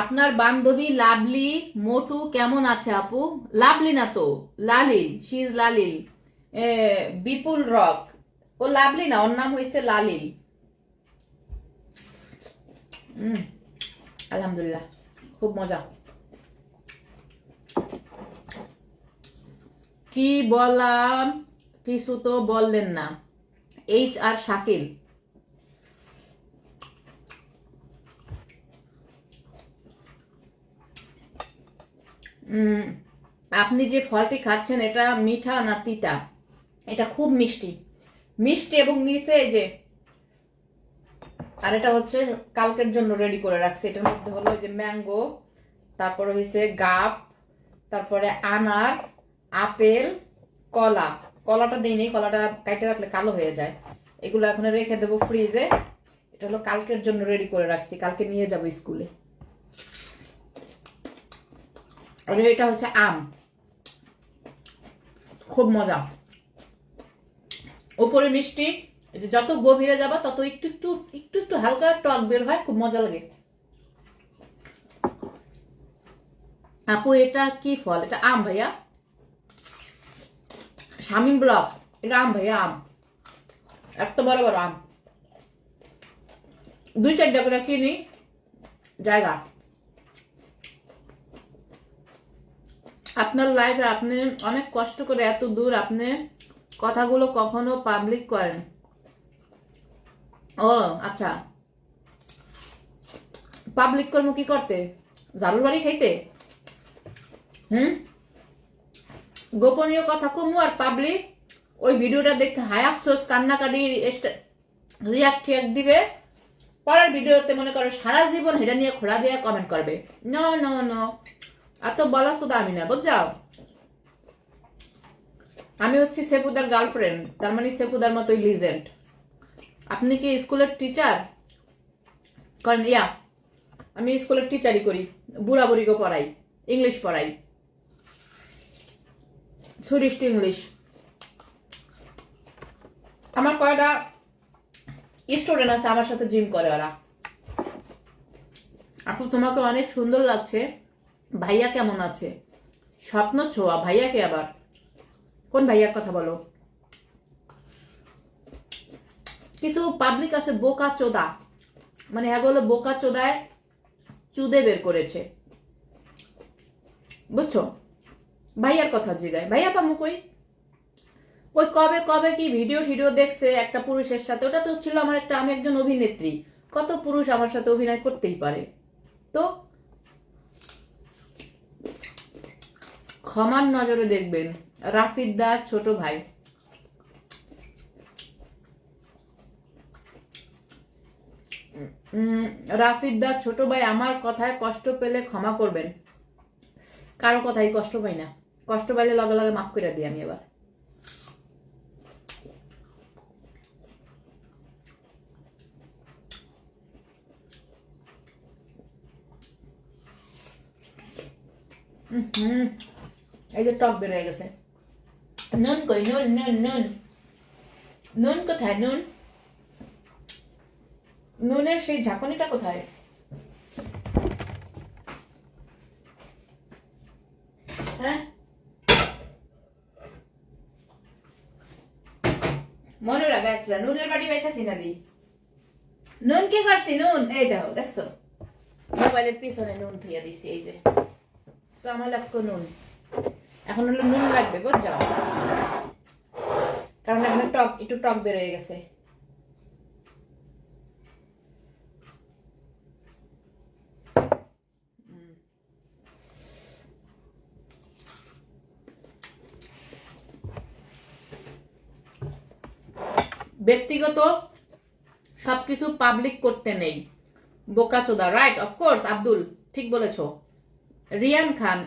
আপনার বান্ধবী লাভলি, মোটু কেমন আছে আপু? লাভলি না তো, লালিল শি ইজ লালিল। বিপুল রক। ও লাভলি না, ওর নাম হয়েছে লালিল। হুম আলহামদুলিল্লাহ, খুব মজা। কি বললাম? কিছু তো বললেন না। H R Shakil. আপনি যে ফলটি খাচ্ছেন, এটা মিঠা না তিতা? এটা খুব মিষ্টি। মিষ্টি এবং নিচে এই যে, আর এটা হচ্ছে কালকের জন্য রেডি করে রাখছি। এটার মধ্যে হলো যে ম্যাঙ্গো তারপরে হয়েছে গাপ, তারপরে আনার, আপেল, কলা। কলাটা দিইনি কলাটা কাইটে রাখলে কালো হয়ে যায়। এগুলো এখন রেখে দেবো ফ্রিজে এটা হলো কালকের জন্য রেডি করে রাখছি, কালকে নিয়ে যাব স্কুলে এটা হচ্ছে আম। খুব মজা। উপরে মিষ্টি যত গভীরে যাবা, তত একটু একটু একটু একটু হালকা টক বের হয়, খুব মজা লাগে। আপু, এটা কি ফল? এটা আম, ভাইয়া? শামিম ব্লক এটা আম ভাইয়া আম এত বড় বড় আম। দুই চারটা করে চিনি। জায়গা। আপনার লাইফে আপনি অনেক কষ্ট করে এত দূর আপনি কথাগুলো কখনো পাবলিক করেন। ও আচ্ছা। পাবলিক কর্ম কি করতে? ঝাড়ুর বাড়ি খাইতে? হুম? গোপনীয় কথা কমু আর পাবলিক ওই ভিডিওটা দেখতে হাই আফসোস, কান্নাকাটি, রিয়াক্ট টিয়াক্ট দিবে। পরের ভিডিওতে মনে করো সারা জীবন হেটা নিয়ে খোড়া দিয়ে কমেন্ট করবে। ন ন ন এত বলা শুধু আমি না, বুঝছাও? আমি হচ্ছি সেপুদার গার্লফ্রেন্ড তার মানে সেপুদার মতোই লিজেন্ড আপনি কি স্কুলের টিচার করেন, ইয়া, আমি স্কুলের টিচারই করি বুড়া বুড়িকে পড়াই ইংলিশ পড়াই। সুইডিশ টু আমার কয়টা স্টুডেন্ট আছে আমার সাথে জিম করে ওরা? আপু, তোমাকে অনেক সুন্দর লাগছে। ভাইয়া কেমন আছে? স্বপ্ন ছোঁয়া ভাইয়াকে আবার? কোন ভাইয়ার কথা বলো? কিছু পাবলিক আছে, বোকা চোদা। মানে এগুলো বোকা চোদায় চুদে বের করেছে। বুঝছ? ভাইয়ার কথা জিগায়। ভাইয়া পামু কই? ওই কবে কবে কি ভিডিও ভিডিও দেখছে একটা পুরুষের সাথে? ওটা তো ছিল আমার একটা আমি একজন অভিনেত্রী। কত পুরুষ আমার সাথে অভিনয় করতেই পারে? তো ক্ষমার নজরে দেখবেন রাফিদার ছোট ভাই। রাফিদার ছোট ভাই, আমার কথায় কষ্ট পেলে ক্ষমা করবেন। কারও কথাই কষ্ট পাই না। কষ্ট পাইলে লগে লগে মাফ করে দিই আমি এবার। এই যে টক বের হয়ে গেছে। নুন কই, নুন নুন নুন। নুন কোথায়, নুন? নুনের সেই ঝাঁকুনিটা কোথায়? হ্যাঁ? মনে রাখা একটা নুনের বাড়ি পাইতেছি না দি। নুন কি করছি? নুন। এই দেখো, দেখছ? মোবাইলের পিছনে নুন থইয়া দিছি, এই যে। সামালাক্য নুন। এখন হলো নুন লাগবে, বুঝছ? কারণ এখানে টক, একটু টক বেরোয় গেছে। ব্যক্তিগত সবকিছু পাবলিক করতে নেই। বোকাচোদা রাইট অফকোর্স আব্দুল ঠিক বলেছ। রিয়ান খান